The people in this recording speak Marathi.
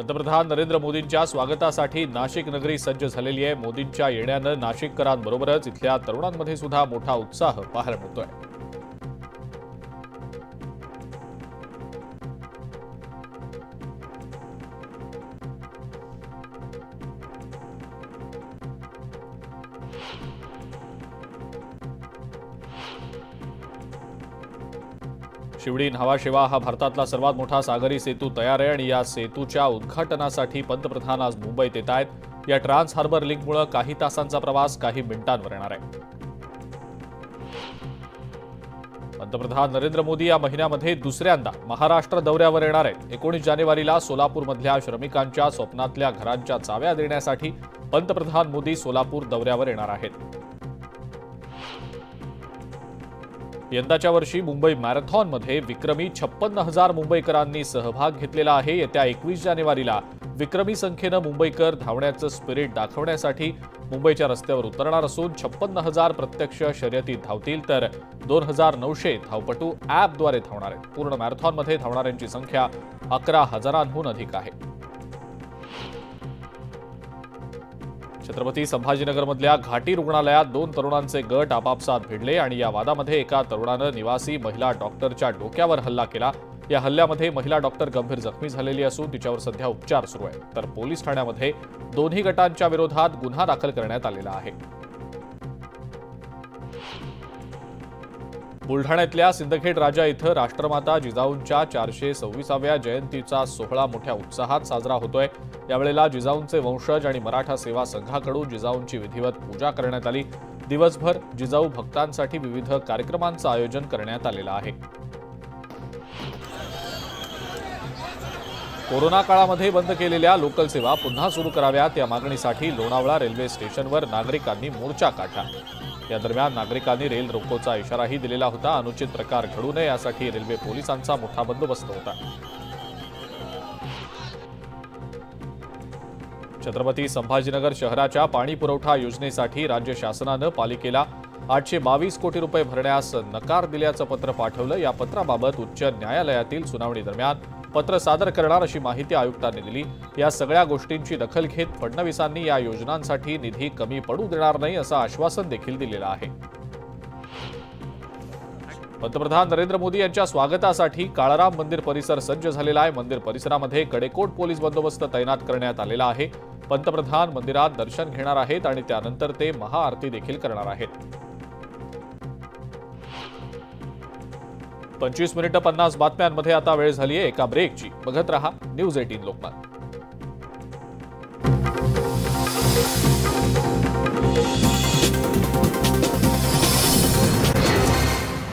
पंतप्रधान नरेंद्र मोदींच्या स्वागतासाठी नाशिक नगरी सज्ज झालेली आहे. मोदींच्या येण्यानं नाशिककरांबरोबरच इथल्या तरुणांमध्ये सुद्धा मोठा उत्साह पाहायला मिळतोय. शिवडी न्हावा हा भारतातला सर्वात मोठा सागरी सेतू तयार आहे आणि या सेतूच्या उद्घाटनासाठी पंतप्रधान आज मुंबईत येत आहेत. या ट्रान्स हार्बर लिंकमुळे काही तासांचा प्रवास काही मिनिटांवर येणार आहे. पंतप्रधान नरेंद्र मोदी या महिन्यामध्ये दुसऱ्यांदा महाराष्ट्र दौऱ्यावर येणार आहेत. एकोणीस जानेवारीला सोलापूरमधल्या श्रमिकांच्या स्वप्नातल्या घरांच्या चाव्या देण्यासाठी पंतप्रधान मोदी सोलापूर दौऱ्यावर येणार आहेत. यंदाच्या वर्षी मुंबई मॅरेथॉनमध्ये विक्रमी छप्पन्न हजार मुंबईकरांनी सहभाग घेतलेला आहे. येत्या एकवीस जानेवारीला विक्रमी संख्येनं मुंबईकर धावण्याचं स्पिरिट दाखवण्यासाठी मुंबईच्या रस्त्यावर उतरणार असून छप्पन्न हजार प्रत्यक्ष शर्यतीत धावतील तर दोन हजार नऊशे धावपटू ॲपद्वारे धावणार आहेत. पूर्ण मॅरेथॉनमध्ये धावणाऱ्यांची संख्या अकरा हजारांहून अधिक आहे. छत्रपती संभाजीनगरमधल्या घाटी रुग्णालयात दोन तरुणांचे गट आपापसात भिडले आणि या वादामध्ये एका तरुणानं निवासी महिला डॉक्टरच्या डोक्यावर हल्ला केला. या हल्ल्यामध्ये महिला डॉक्टर गंभीर जखमी झालेली असून तिच्यावर सध्या उपचार सुरू आहेत. तर पोलीस ठाण्यामध्ये दोन्ही गटांच्या विरोधात गुन्हा दाखल करण्यात आलेला आहे. बुलढाण्यातल्या सिंदखेड राजा इथं राष्ट्रमाता जिजाऊंच्या चारशे सव्वीसाव्या जयंतीचा सोहळा मोठ्या उत्साहात साजरा होतोय. यावेळेला जिजाऊंचे वंशज आणि मराठा सेवा संघाकडून जिजाऊंची विधिवत पूजा करण्यात आली. दिवसभर जिजाऊ भक्तांसाठी विविध कार्यक्रमांचं आयोजन करण्यात आलेलं आहे. कोरोना काळामध्ये बंद केलेल्या लोकल सेवा पुन्हा सुरू कराव्यात. या मागणीसाठी लोणावळा रेल्वे स्टेशनवर नागरिकांनी मोर्चा काढला. या दरम्यान नागरिकांनी रेल रोकोचा इशाराही दिलेला होता. अनुचित प्रकार घडू नये यासाठी रेल्वे पोलिसांचा मोठा बंदोबस्त होता. छत्रपती संभाजीनगर शहराच्या पाणी पुरवठा योजनेसाठी राज्य शासनानं पालिकेला आठशे बावीस कोटी रुपये भरण्यास नकार दिल्याचं पत्र पाठवलं. या पत्राबाबत उच्च न्यायालयातील सुनावणी दरम्यान पत्र सादर करणार अशी माहिती आयुक्तांनी दिली. या सगळ्या गोष्टींची दखल घेत फडणवीसांनी या योजनांसाठी निधी कमी पडू देणार नाही असं आश्वासन देखील दिलेलं आहे. पंतप्रधान नरेंद्र मोदी यांच्या स्वागतासाठी काळाराम मंदिर परिसर सज्ज झालेला आहे. मंदिर परिसरामध्ये कडेकोट पोलीस बंदोबस्त तैनात करण्यात आलेला आहे. पंतप्रधान मंदिरात दर्शन घेणार आहेत आणि त्यानंतर ते महाआरती देखील करणार आहेत. पंचवीस मिनिटं पन्नास बातम्यांमध्ये आता वेळ झाली आहे एका ब्रेकची बघत रहा न्यूज एटीन लोकमत.